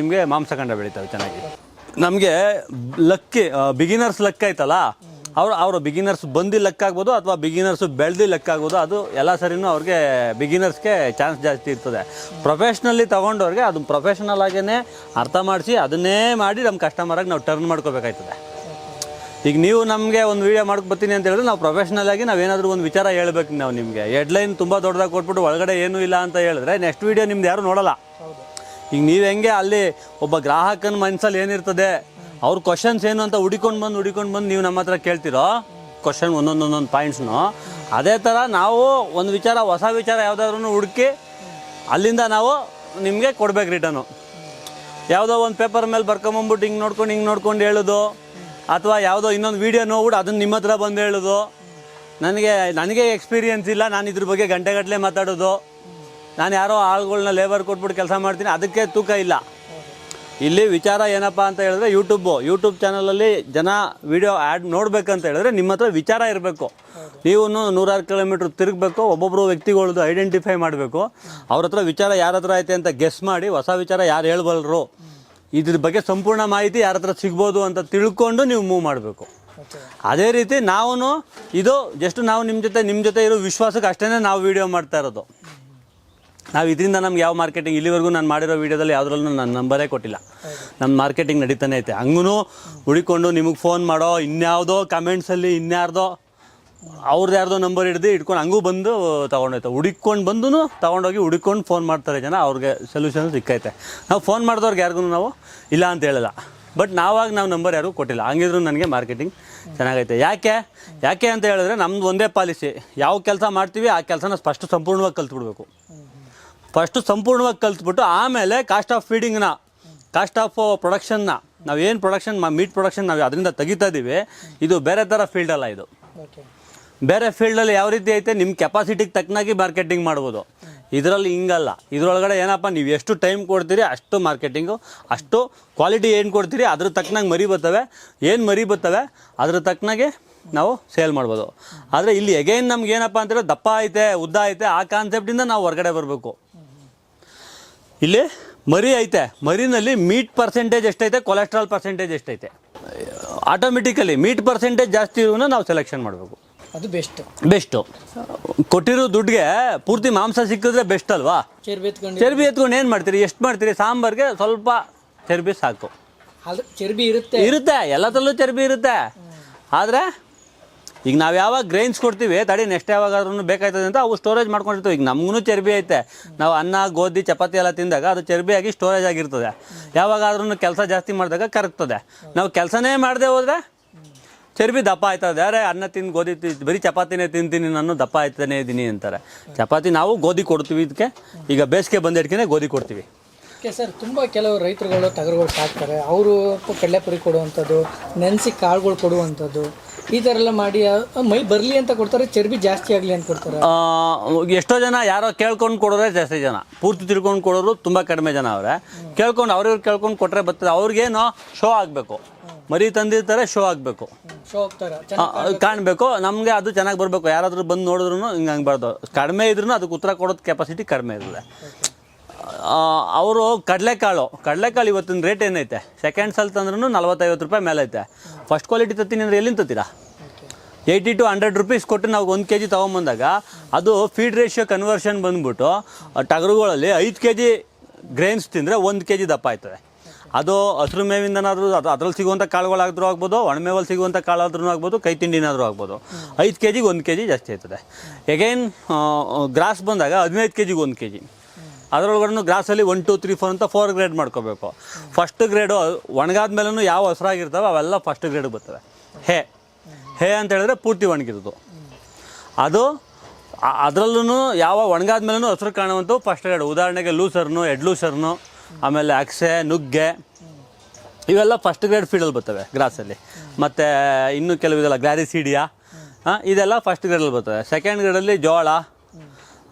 ನಿಮಗೆ ಮಾಂಸಖಂಡ ಬೆಳೀತವೆ ಚೆನ್ನಾಗಿ. ನಮಗೆ ಲಕ್ಕಿ ಬಿಗಿನರ್ಸ್ ಲಕ್ಕ ಐತಲ್ಲ? ಅವ್ರು, ಅವರು ಬಿಗಿನರ್ಸ್ ಬಂದು ಲೆಕ್ಕ ಆಗ್ಬೋದು ಅಥವಾ ಬಿಗಿನರ್ಸ್ ಬೆಳೆದು ಲೆಕ್ಕ ಆಗ್ಬೋದು, ಅದು ಎಲ್ಲ ಸರಿನೂ ಅವ್ರಿಗೆ ಬಿಗಿನರ್ಸ್ಗೆ ಚಾನ್ಸ್ ಜಾಸ್ತಿ ಇರ್ತದೆ. ಪ್ರೊಫೆಷ್ನಲ್ಲಿ ತೊಗೊಂಡವ್ರಿಗೆ ಅದು ಪ್ರೊಫೆಷ್ನಲ್ ಆಗೇ ಅರ್ಥ ಮಾಡಿಸಿ ಅದನ್ನೇ ಮಾಡಿ ನಮ್ಮ ಕಸ್ಟಮರಾಗಿ ನಾವು ಟರ್ನ್ ಮಾಡ್ಕೋಬೇಕಾಯ್ತದೆ. ಈಗ ನೀವು ನಮಗೆ ಒಂದು ವೀಡಿಯೋ ಮಾಡಕ್ಕೆ ಬರ್ತೀನಿ ಅಂತ ಹೇಳಿದ್ರೆ ನಾವು ಪ್ರೊಫೆಷ್ನಲ್ ಆಗಿ ನಾವೇನಾದರೂ ಒಂದು ವಿಚಾರ ಹೇಳ್ಬೇಕು ನಾವು ನಿಮಗೆ. ಹೆಡ್ಲೈನ್ ತುಂಬ ದೊಡ್ಡದಾಗಿ ಕೊಟ್ಬಿಟ್ಟು ಒಳಗಡೆ ಏನೂ ಇಲ್ಲ ಅಂತ ಹೇಳಿದ್ರೆ ನೆಕ್ಸ್ಟ್ ವೀಡಿಯೋ ನಿಮ್ದು ಯಾರೂ ನೋಡಲ್ಲ. ಈಗ ನೀವು ಹೆಂಗೆ ಅಲ್ಲಿ ಒಬ್ಬ ಗ್ರಾಹಕನ ಮನಸ್ಸಲ್ಲಿ ಏನಿರ್ತದೆ, ಅವ್ರ ಕ್ವಶನ್ಸ್ ಏನು ಅಂತ ಹುಡಿಕೊಂಡು ಬಂದು ಹುಡಿಕೊಂಡು ಬಂದು ನೀವು ನಮ್ಮ ಹತ್ರ ಕೇಳ್ತಿರೋ ಕ್ವಶನ್ ಒಂದೊಂದೊಂದೊಂದು ಒಂದೊಂದು ಪಾಯಿಂಟ್ಸ್ನು ಅದೇ ಥರ ನಾವು ಒಂದು ವಿಚಾರ, ಹೊಸ ವಿಚಾರ ಯಾವುದಾದ್ರೂ ಹುಡುಕಿ ಅಲ್ಲಿಂದ ನಾವು ನಿಮಗೆ ಕೊಡ್ಬೇಕು ರಿಟರ್ನು ಯಾವುದೋ ಒಂದು ಪೇಪರ್ ಮೇಲೆ ಬರ್ಕೊಂಬಂದ್ಬಿಟ್ಟು ಹಿಂಗೆ ನೋಡ್ಕೊಂಡು ಹಿಂಗೆ ನೋಡ್ಕೊಂಡು ಹೇಳೋದು, ಅಥವಾ ಯಾವುದೋ ಇನ್ನೊಂದು ವೀಡಿಯೋ ನೋಡ್ಬಿಟ್ಟು ಅದನ್ನು ನಿಮ್ಮ ಹತ್ರ ಬಂದು ಹೇಳೋದು. ನನಗೆ ನನಗೆ ಎಕ್ಸ್ಪೀರಿಯನ್ಸ್ ಇಲ್ಲ, ನಾನು ಇದ್ರ ಬಗ್ಗೆ ಗಂಟೆಗಟ್ಟಲೆ ಮಾತಾಡೋದು. ನಾನು ಯಾರೋ ಆಳುಗಳನ್ನ ಲೇಬರ್ ಕೊಟ್ಬಿಟ್ಟು ಕೆಲಸ ಮಾಡ್ತೀನಿ, ಅದಕ್ಕೆ ತೂಕ ಇಲ್ಲ. ಇಲ್ಲಿ ವಿಚಾರ ಏನಪ್ಪ ಅಂತ ಹೇಳಿದ್ರೆ ಯೂಟ್ಯೂಬು ಯೂಟ್ಯೂಬ್ ಚಾನಲಲ್ಲಿ ಜನ ವಿಡಿಯೋ ಆ್ಯಡ್ ನೋಡಬೇಕಂತ ಹೇಳಿದ್ರೆ ನಿಮ್ಮ ಹತ್ರ ವಿಚಾರ ಇರಬೇಕು. ನೀವು ನೂರಾರು ಕಿಲೋಮೀಟ್ರ್ ತಿರುಗಬೇಕು ಒಬ್ಬೊಬ್ಬರು ವ್ಯಕ್ತಿಗಳದ್ದು ಐಡೆಂಟಿಫೈ ಮಾಡಬೇಕು. ಅವ್ರ ಹತ್ರ ವಿಚಾರ ಯಾರ ಹತ್ರ ಐತೆ ಅಂತ ಗೆಸ್ ಮಾಡಿ, ಹೊಸ ವಿಚಾರ ಯಾರು ಹೇಳ್ಬಲ್ರು? ಇದ್ರ ಬಗ್ಗೆ ಸಂಪೂರ್ಣ ಮಾಹಿತಿ ಯಾರ ಹತ್ರ ಸಿಗ್ಬೋದು ಅಂತ ತಿಳ್ಕೊಂಡು ನೀವು ಮೂವ್ ಮಾಡಬೇಕು. ಅದೇ ರೀತಿ ನಾವು ಇದು ಜಸ್ಟ್ ನಾವು ನಿಮ್ಮ ಜೊತೆ ನಿಮ್ಮ ಜೊತೆ ಇರೋ ವಿಶ್ವಾಸಕ್ಕೆ ಅಷ್ಟೇ ನಾವು ವಿಡಿಯೋ ಮಾಡ್ತಾ ಇರೋದು. ನಾವು ಇದರಿಂದ ನಮ್ಗೆ ಯಾವ ಮಾರ್ಕೆಟಿಂಗ್ ಇಲ್ಲಿವರೆಗೂ ನಾನು ಮಾಡಿರೋ ವೀಡಿಯೋದಲ್ಲಿ ಯಾವ್ದ್ರಲ್ಲೂ ನನ್ನ ನಂಬರೇ ಕೊಟ್ಟಿಲ್ಲ. ನಮ್ಮ ಮಾರ್ಕೆಟಿಂಗ್ ನಡೀತಾನೆ ಐತೆ. ಹಂಗೂ ಹುಡಿಕೊಂಡು ನಿಮಗೆ ಫೋನ್ ಮಾಡೋ ಇನ್ಯಾವುದೋ ಕಮೆಂಟ್ಸಲ್ಲಿ ಇನ್ಯಾರ್ದೋ ಅವ್ರದ್ದು ಯಾರ್ದೋ ನಂಬರ್ ಹಿಡ್ದು ಇಟ್ಕೊಂಡು ಹಂಗೂ ಬಂದು ತೊಗೊಂಡೋಯ್ತು. ಹುಡುಕೊಂಡು ಬಂದು ತೊಗೊಂಡೋಗಿ ಹುಡುಕೊಂಡು ಫೋನ್ ಮಾಡ್ತಾರೆ ಜನ, ಅವ್ರಿಗೆ ಸೊಲ್ಯೂಷನ್ ಸಿಕ್ಕೈತೆ. ನಾವು ಫೋನ್ ಮಾಡಿದವ್ರಿಗೆ ಯಾರಿಗೂ ನಾವು ಇಲ್ಲ ಅಂತ ಹೇಳಲ್ಲ. ಬಟ್ ನಾವಾಗ ನಾವು ನಂಬರ್ ಯಾರಿಗೂ ಕೊಟ್ಟಿಲ್ಲ. ಹಂಗಿದ್ರು ನನಗೆ ಮಾರ್ಕೆಟಿಂಗ್ ಚೆನ್ನಾಗೈತೆ. ಯಾಕೆ? ಯಾಕೆ ಅಂತ ಹೇಳಿದ್ರೆ ನಮ್ದು ಒಂದೇ ಪಾಲಿಸಿ ಯಾವ ಕೆಲಸ ಮಾಡ್ತೀವಿ, ಆ ಕೆಲಸನ ಸ್ಪಷ್ಟ ಸಂಪೂರ್ಣವಾಗಿ ಕಲ್ತ್ಬಿಡ್ಬೇಕು. ಫಸ್ಟು ಸಂಪೂರ್ಣವಾಗಿ ಕಲ್ತ್ಬಿಟ್ಟು ಆಮೇಲೆ ಕಾಸ್ಟ್ ಆಫ್ ಫೀಡಿಂಗ್ನ ಕಾಸ್ಟ್ ಆಫ್ ಪ್ರೊಡಕ್ಷನ್ನ ನಾವು ಏನು ಪ್ರೊಡಕ್ಷನ್ ಮೀಟ್ ಪ್ರೊಡಕ್ಷನ್ ನಾವು ಅದರಿಂದ ತೆಗಿತಾ ಇದ್ದೀವಿ ಇದು ಬೇರೆ ಥರ ಫೀಲ್ಡ್ ಅಲ್ಲ ಇದು. ಬೇರೆ ಫೀಲ್ಡಲ್ಲಿ ಯಾವ ರೀತಿ ಐತೆ ನಿಮ್ಮ ಕೆಪಾಸಿಟಿಗೆ ತಕ್ಕನಾಗಿ ಮಾರ್ಕೆಟಿಂಗ್ ಮಾಡ್ಬೋದು. ಇದರಲ್ಲಿ ಹಿಂಗಲ್ಲ. ಇದರೊಳಗಡೆ ಏನಪ್ಪ ನೀವು ಎಷ್ಟು ಟೈಮ್ ಕೊಡ್ತೀರಿ ಅಷ್ಟು ಮಾರ್ಕೆಟಿಂಗು ಅಷ್ಟು ಕ್ವಾಲಿಟಿ ಏನು ಕೊಡ್ತೀರಿ ಅದ್ರ ತಕ್ಕನಾಗಿ ಮರಿ ಬರ್ತವೆ. ಏನು ಮರಿ ಬರ್ತವೆ ಅದ್ರ ತಕ್ಕನಾಗೆ ನಾವು ಸೇಲ್ ಮಾಡ್ಬೋದು. ಆದರೆ ಇಲ್ಲಿ ಎಗೈನ್ ನಮ್ಗೆ ಏನಪ್ಪ ಅಂತೇಳಿ ದಪ್ಪ ಐತೆ ಉದ್ದ ಐತೆ ಆ ಕಾನ್ಸೆಪ್ಟಿಂದ ನಾವು ಹೊರಗಡೆ ಬರಬೇಕು. ಇಲ್ಲಿ ಮರಿ ಐತೆ. ಮರಿನಲ್ಲಿ ಮೀಟ್ ಪರ್ಸೆಂಟೇಜ್ ಎಷ್ಟೈತೆ? ಕೊಲೆಸ್ಟ್ರಾಲ್ ಪರ್ಸೆಂಟೇಜ್ ಎಷ್ಟೈತೆ? ಆಟೋಮೆಟಿಕಲಿ ಮೀಟ್ ಪರ್ಸೆಂಟೇಜ್ ಜಾಸ್ತಿ ಇರೋನ ನಾವು ಸೆಲೆಕ್ಷನ್ ಮಾಡಬೇಕು. ಅದು ಬೆಸ್ಟ್ ಬೆಸ್ಟು ಕೊಟ್ಟಿರೋ ದುಡ್ಡಿಗೆ ಪೂರ್ತಿ ಮಾಂಸ ಸಿಕ್ಕಿದ್ರೆ ಬೆಸ್ಟ್ ಅಲ್ವಾ? ಚರ್ಬಿ ಎತ್ಕೊಂಡು ಚರ್ಬಿ ಎತ್ಕೊಂಡು ಏನು ಮಾಡ್ತೀರಿ? ಎಷ್ಟು ಮಾಡ್ತೀರಿ? ಸಾಂಬಾರ್ಗೆ ಸ್ವಲ್ಪ ಚರ್ಬಿ ಸಾಕು. ಅದು ಚರ್ಬಿ ಇರುತ್ತೆ. ಇರುತ್ತೆ. ಎಲ್ಲದರಲ್ಲೂ ಚರ್ಬಿ ಇರುತ್ತೆ. ಆದರೆ ಈಗ ನಾವು ಯಾವಾಗ ಗ್ರೈನ್ಸ್ ಕೊಡ್ತೀವಿ, ತಡಿ ನೆಕ್ಸ್ಟ್ ಯಾವಾಗಾದ್ರೂ ಬೇಕಾಯ್ತದೆ ಅಂತ ಅವು ಸ್ಟೋರೇಜ್ ಮಾಡ್ಕೊಂಡಿರ್ತೀವಿ. ಈಗ ನಮಗೂ ಚರ್ಬಿ ಐತೆ. ನಾವು ಅನ್ನ, ಗೋಧಿ, ಚಪಾತಿ ಎಲ್ಲ ತಿಂದಾಗ ಅದು ಚರ್ಬಿಯಾಗಿ ಸ್ಟೋರೇಜ್ ಆಗಿರ್ತದೆ. ಯಾವಾಗಾದ್ರೂ ಕೆಲಸ ಜಾಸ್ತಿ ಮಾಡಿದಾಗ ಕರಗ್ತದೆ. ನಾವು ಕೆಲಸನೇ ಮಾಡದೆ ಹೋದರೆ ಚರ್ಬಿ ದಪ್ಪ ಆಯ್ತದೆ. ಅರೆ ಅನ್ನ ತಿಂದು ಗೋಧಿ ಬರೀ ಚಪಾತಿನೇ ತಿಂತೀನಿ, ನಾನು ದಪ್ಪ ಆಯ್ತಾನೆ ಇದ್ದೀನಿ ಅಂತಾರೆ. ಚಪಾತಿ ನಾವು ಗೋಧಿ ಕೊಡ್ತೀವಿ ಇದಕ್ಕೆ. ಈಗ ಬೇಸಿಗೆ ಬಂದಿಟ್ಕೆ ಗೋಧಿ ಕೊಡ್ತೀವಿ. ಓಕೆ ಸರ್ ತುಂಬ ಕೆಲವು ರೈತರುಗಳು ಟಗರುಗಳು ಸಾಕ್ತಾರೆ. ಅವರು ಕಡಲೆಪುರಿ ಕೊಡುವಂಥದ್ದು ನೆನೆಸಿ ಕಾಳುಗಳು ಕೊಡುವಂಥದ್ದು ಈ ಥರ ಎಲ್ಲ ಮಾಡಿ ಮೈ ಬರಲಿ ಅಂತ ಕೊಡ್ತಾರೆ ಚರ್ಬಿ ಜಾಸ್ತಿ ಆಗಲಿ ಅಂತ ಕೊಡ್ತಾರೆ. ಎಷ್ಟೋ ಜನ ಯಾರೋ ಕೇಳ್ಕೊಂಡು ಕೊಡೋರೆ ಜಾಸ್ತಿ ಜನ. ಪೂರ್ತಿ ತಿಳ್ಕೊಂಡು ಕೊಡೋರು ತುಂಬ ಕಡಿಮೆ ಜನ ಅವರೇ. ಕೇಳ್ಕೊಂಡು ಅವ್ರಿವ್ರು ಕೇಳ್ಕೊಂಡು ಕೊಟ್ಟರೆ ಬರ್ತದೆ. ಅವ್ರಿಗೇನು ಶೋ ಆಗಬೇಕು. ಮರಿ ತಂದಿರ್ತಾರೆ ಶೋ ಆಗಬೇಕು. ಕಾಣಬೇಕು. ನಮಗೆ ಅದು ಚೆನ್ನಾಗಿ ಬರಬೇಕು. ಯಾರಾದರೂ ಬಂದು ನೋಡಿದ್ರು ಹಿಂಗೆ ಹಂಗ್ಬಾರ್ದು ಕಡಿಮೆ ಇದ್ರೂ ಅದಕ್ಕೆ ಉತ್ತರ ಕೊಡೋದು ಕೆಪಾಸಿಟಿ ಕಡಿಮೆ ಇರ್ತದೆ. ಅವರು ಕಡಲೆಕಾಳು. ಕಡಲೆಕಾಳು ಇವತ್ತಿನ ರೇಟ್ ಏನೈತೆ? ಸೆಕೆಂಡ್ ಸಲ್ ತಂದ್ರೂ ನಲ್ವತ್ತೈವತ್ತು ರೂಪಾಯಿ ಮೇಲೆ ಐತೆ ಫಸ್ಟ್ ಕ್ವಾಲಿಟಿ ತತ್ತೀನಿ ಅಂದರೆ ಎಲ್ಲಿಂದ ತತ್ತೀರಾ? ಏಯ್ಟಿ ಟು ಹಂಡ್ರೆಡ್ ರುಪೀಸ್ ಕೊಟ್ಟು ನಾವು ಒಂದು ಕೆ ಜಿ ತೊಗೊಂಬಂದಾಗ ಅದು ಫೀಡ್ ರೇಷಿಯೋ ಕನ್ವರ್ಷನ್ ಬಂದ್ಬಿಟ್ಟು ಟಗರುಗಳಲ್ಲಿ ಐದು ಕೆ ಜಿ ಗ್ರೇನ್ಸ್ ತಿಂದರೆ ಒಂದು ಕೆ ಜಿ ದಪ್ಪ ಆಯ್ತದೆ. ಅದು ಹಸಿರು ಮೇವಿಂದನಾದರೂ ಅದು ಅದ್ರಲ್ಲಿ ಸಿಗುವಂಥ ಕಾಳುಗಳಾದ್ರೂ ಆಗ್ಬೋದು ಒಣಮೇವಲ್ಲಿ ಸಿಗುವಂಥ ಕಾಳಾದ್ರೂ ಆಗ್ಬೋದು ಕೈ ತಿಂಡಿನಾದರೂ ಆಗ್ಬೋದು. ಐದು ಕೆ ಜಿಗೆ ಒಂದು ಕೆ ಜಿ ಜಾಸ್ತಿ ಆಯ್ತದೆ. ಎಗೈನ್ ಗ್ರಾಸ್ ಬಂದಾಗ ಹದಿನೈದು ಕೆ ಜಿಗೆ ಒಂದು ಕೆ ಜಿ ಅದರೊಳಗಡೆ ಗ್ರಾಸಲ್ಲಿ ಒನ್ ಟು ತ್ರೀ ಫೋರ್ ಅಂತ ಫೋರ್ ಗ್ರೇಡ್ ಮಾಡ್ಕೋಬೇಕು. ಫಸ್ಟ್ ಗ್ರೇಡು ಒಣಗಾದ ಮೇಲೂ ಯಾವ ಹಸ್ರಾಗಿರ್ತವೆ ಅವೆಲ್ಲ ಫಸ್ಟ್ ಗ್ರೇಡ್ ಬರ್ತವೆ. ಹೇ. ಹೇ ಅಂತ ಹೇಳಿದ್ರೆ ಪೂರ್ತಿ ಒಣಗಿರೋದು. ಅದು ಅದರಲ್ಲೂ ಯಾವ ಒಣಗಾದ ಮೇಲೂ ಹಸಿರು ಕಾಣುವಂಥವು ಫಸ್ಟ್ ಗ್ರೇಡ್ ಉದಾಹರಣೆಗೆ ಲೂಸರ್ನು, ಎಡ್ ಲೂಸರ್ನು, ಆಮೇಲೆ ಅಕ್ಸೆ, ನುಗ್ಗೆ, ಇವೆಲ್ಲ ಫಸ್ಟ್ ಗ್ರೇಡ್ ಫೀಲ್ಡಲ್ಲಿ ಬರ್ತವೆ ಗ್ರಾಸಲ್ಲಿ ಮತ್ತು ಇನ್ನು ಕೆಲವು ಇದೆಲ್ಲ ಗ್ಲಾರಿಸೀಡಿಯಾ ಇದೆಲ್ಲ ಫಸ್ಟ್ ಗ್ರೇಡಲ್ಲಿ ಬರ್ತವೆ. ಸೆಕೆಂಡ್ ಗ್ರೇಡಲ್ಲಿ ಜೋಳ,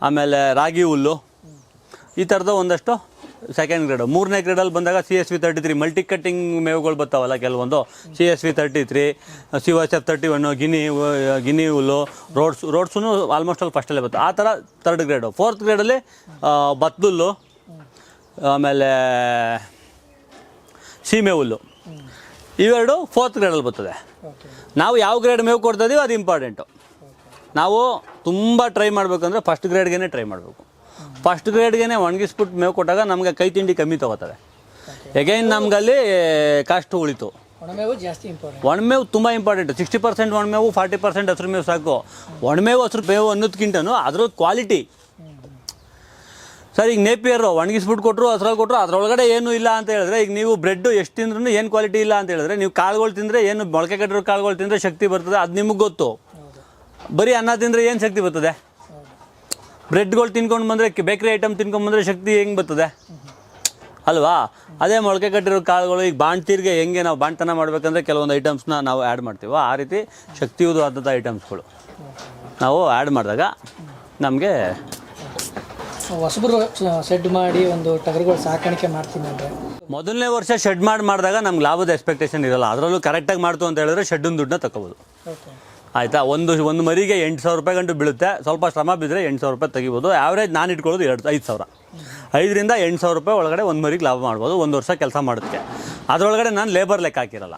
ಆಮೇಲೆ ರಾಗಿ ಹುಲ್ಲು ಈ ಥರದ ಒಂದಷ್ಟು ಸೆಕೆಂಡ್ ಗ್ರೇಡು ಮೂರನೇ ಗ್ರೇಡಲ್ಲಿ ಬಂದಾಗ C S V thirty three multi cutting ಮೇವುಗಳು ಬರ್ತಾವಲ್ಲ ಕೆಲವೊಂದು. C S V thirty three C S F thirty one guinea guinea ಹುಲ್ಲು ರೋಡ್ಸ್ ರೋಡ್ಸೂ ಆಲ್ಮೋಸ್ಟ್ ಅಲ್ಲಿ ಫಸ್ಟಲ್ಲೇ ಬರ್ತವೆ ಆ ಥರ ತರ್ಡ್ ಗ್ರೇಡು ಫೋರ್ತ್ ಗ್ರೇಡಲ್ಲಿ ಬತ್ತುಲ್ಲು ಆಮೇಲೆ ಸೀಮೆ ಹುಲ್ಲು ಇವೆರಡು ಫೋರ್ತ್ ಗ್ರೇಡಲ್ಲಿ ಬರ್ತದೆ. ನಾವು ಯಾವ ಗ್ರೇಡ್ ಮೇವು ಕೊಡ್ತಾ ಇದೀವಿ ಅದು ಇಂಪಾರ್ಟೆಂಟು ನಾವು ತುಂಬ ಟ್ರೈ ಮಾಡಬೇಕಂದ್ರೆ ಫಸ್ಟ್ ಗ್ರೇಡ್ಗೆ ಟ್ರೈ ಮಾಡಬೇಕು. ಫಸ್ಟ್ ಗ್ರೇಡ್ಗೆ ಒಣಗಿಸ್ಬಿಟ್ಟು ಮೇವು ಕೊಟ್ಟಾಗ ನಮಗೆ ಕೈ ತಿಂಡಿ ಕಮ್ಮಿ ತೊಗೋತವೆ ಎಗೈನ್ ನಮ್ಗಲ್ಲಿ ಕಾಸ್ಟ್ ಉಳಿತು. ಒಣಮೇವು ಜಾಸ್ತಿ ಇಂಪಾರ್ಟೆಂಟ್ ಒಣಮೇವು ತುಂಬ ಇಂಪಾರ್ಟೆಂಟ್ ಸಿಕ್ಸ್ಟಿ ಪರ್ಸೆಂಟ್ ಒಣಮೇವು ಫಾರ್ಟಿ ಪರ್ಸೆಂಟ್ ಹಸಿರು ಮೇವು ಸಾಕು. ಒಣಮೇವು ಹಸಿರು ಮೇವು ಅನ್ನೋದಕ್ಕಿಂತನೂ ಅದ್ರ ಕ್ವಾಲಿಟಿ ಸರ್ ಈಗ ನೇಪಿಯರು ಒಣಗಿಸ್ಬಿಟ್ಟು ಕೊಟ್ಟರು ಹಸ್ರಾಗಿ ಕೊಟ್ಟರು ಅದರೊಳಗಡೆ ಏನು ಇಲ್ಲ ಅಂತ ಹೇಳಿದ್ರೆ ಈಗ ನೀವು ಬ್ರೆಡ್ ಎಷ್ಟು ತಿಂದ್ರೂ ಏನು ಕ್ವಾಲಿಟಿ ಇಲ್ಲ ಅಂತ ಹೇಳಿದ್ರೆ ನೀವು ಕಾಳುಗಳು ತಿಂದರೆ ಏನು ಮೊಳಕೆ ಕಟ್ಟಿರೋ ಕಾಳುಗಳು ತಿಂದರೆ ಶಕ್ತಿ ಬರ್ತದೆ ಅದು ನಿಮಗೆ ಗೊತ್ತು. ಬರೀ ಅನ್ನ ತಿಂದರೆ ಏನು ಶಕ್ತಿ ಬರ್ತದೆ? ಬ್ರೆಡ್ಗಳು ತಿನ್ಕೊಂಡು ಬಂದರೆ ಬೇಕರಿ ಐಟಮ್ ತಿನ್ಕೊಂಡು ಬಂದರೆ ಶಕ್ತಿ ಹೆಂಗೆ ಬರ್ತದೆ? ಅಲ್ವಾ? ಅದೇ ಮೊಳಕೆ ಕಟ್ಟಿರೋ ಕಾಳುಗಳು ಈಗ ಬಾಣ್ತೀರಿಗೆ ಹೆಂಗೆ ನಾವು ಬಾಣ್ತನ ಮಾಡಬೇಕಂದ್ರೆ ಕೆಲವೊಂದು ಐಟಮ್ಸ್ನ ನಾವು ಆ್ಯಡ್ ಮಾಡ್ತೀವೋ ಆ ರೀತಿ ಶಕ್ತಿಯುತವಾದಂಥ ಐಟಮ್ಸ್ಗಳು ನಾವು ಆ್ಯಡ್ ಮಾಡಿದಾಗ ನಮಗೆ ಹೊಸಬ್ರು ಶೆಡ್ ಮಾಡಿ ಒಂದು ಟಗರುಗಳು ಸಾಕಾಣಿಕೆ ಮಾಡ್ತೀನಿ ಅಂದರೆ. ಮೊದಲನೇ ವರ್ಷ ಶೆಡ್ ಮಾಡಿ ಮಾಡಿದಾಗ ನಮ್ಗೆ ಲಾಭದ ಎಕ್ಸ್ಪೆಕ್ಟೇಷನ್ ಇರಲ್ಲ. ಅದರಲ್ಲೂ ಕರೆಕ್ಟಾಗಿ ಮಾಡ್ತು ಅಂತ ಹೇಳಿದ್ರೆ ಶೆಡ್ಡಿನ ದುಡ್ಡನ್ನ ತಗೋಬೋದು ಓಕೆ ಆಯಿತಾ? ಒಂದು ಒಂದು ಮರಿಗೆ ಎಂಟು ಸಾವಿರ ರೂಪಾಯಿ ಗಂಟು ಬೀಳುತ್ತೆ. ಸ್ವಲ್ಪ ಶ್ರಮ ಬಿದ್ದರೆ ಎಂಟು ಸಾವಿರ ರೂಪಾಯಿ ತೆಗಿಬೋದು. ಆವ್ರೇಜ್ ನಾನು ಇಟ್ಕೊಳ್ಳೋದು ಎರಡು ಐದು ಸಾವಿರ. ಐದರಿಂದ ಎಂಟು ಸಾವಿರ ರೂಪಾಯಿ ಒಳಗಡೆ ಒಂದು ಮರಿಗೆ ಲಾಭ ಮಾಡ್ಬೋದು. ಒಂದು ವರ್ಷ ಕೆಲಸ ಮಾಡುತ್ತೆ ಅದರೊಳಗಡೆ ನಾನು ಲೇಬರ್ ಲೆಕ್ಕ ಹಾಕಿರಲ್ಲ.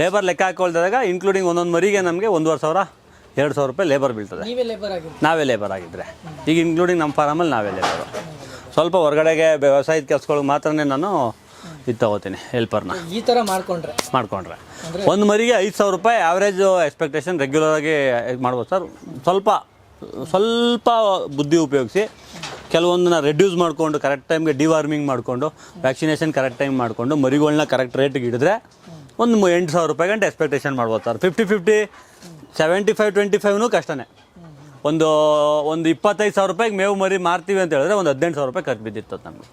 ಲೇಬರ್ ಲೆಕ್ಕ ಹಾಕೊಳ್ದಾಗ ಇನ್ಕ್ಲೂಡಿಂಗ್ ಒಂದೊಂದು ಮರಿಗೆ ನಮಗೆ ಒಂದೂವರೆ ಸಾವಿರ ಎರಡು ಸಾವಿರ ರೂಪಾಯಿ ಲೇಬರ್ ಬೀಳ್ತದೆ. ನೀವೇ ಲೇಬರ್ ಆಗಿರಿ ನಾವೇ ಲೇಬರ್ ಆಗಿದ್ದರೆ ಈಗ ಇನ್ಕ್ಲೂಡಿಂಗ್ ನಮ್ಮ ಫಾರಮಲ್ಲಿ ನಾವೇ ಲೇಬರು ಸ್ವಲ್ಪ ಹೊರಗಡೆಗೆ ವ್ಯವಸಾಯದ ಕೆಲಸಗಳಿಗೆ ಮಾತ್ರನೇ ನಾನು ಇದು ತಗೋತೀನಿ ಹೆಲ್ಪರ್ನ ಈ ಥರ ಮಾಡ್ಕೊಂಡ್ರೆ? ಮಾಡ್ಕೊಂಡ್ರೆ. ಒಂದು ಮರಿಗೆ ಐದು ಸಾವಿರ ರೂಪಾಯಿ ಆವ್ರೇಜ್ ಎಕ್ಸ್ಪೆಕ್ಟೇಷನ್ ರೆಗ್ಯುಲರ್ ಆಗಿ ಮಾಡ್ಬೋದು. ಸರ್ ಸ್ವಲ್ಪ ಸ್ವಲ್ಪ ಬುದ್ಧಿ ಉಪಯೋಗಿಸಿ ಕೆಲವೊಂದನ್ನ ರೆಡ್ಯೂಸ್ ಮಾಡಿಕೊಂಡು ಕರೆಕ್ಟ್ ಟೈಮ್ಗೆ ಡಿವಾರ್ಮಿಂಗ್ ಮಾಡಿಕೊಂಡು ವ್ಯಾಕ್ಸಿನೇಷನ್ ಕರೆಕ್ಟ್ ಟೈಮ್ ಮಾಡಿಕೊಂಡು ಮರಿಗಳನ್ನ ಕರೆಕ್ಟ್ ರೇಟಿಗೆ ಇಡಿದ್ರೆ ಒಂದು ಎಂಟು ಸಾವಿರ ರೂಪಾಯಿ ಗಂಟೆ ಎಕ್ಸ್ಪೆಕ್ಟೇಷನ್ ಮಾಡ್ಬೋದು sir. Fifty fifty seventy five twenty ಫೈವ್ನೂ ಕಷ್ಟನೇ. ಒಂದು ಒಂದು ಇಪ್ಪತ್ತೈದು ಸಾವಿರ ರೂಪಾಯಿಗೆ ಮೇವು ಮರಿ ಮಾರ್ತೀವಿ ಅಂತ ಹೇಳಿದ್ರೆ ಒಂದು ಹದಿನೆಂಟು ಸಾವಿರ ರೂಪಾಯಿ ಖರ್ಚು ಬಿದ್ದಿತ್ತು ನಮಗೆ.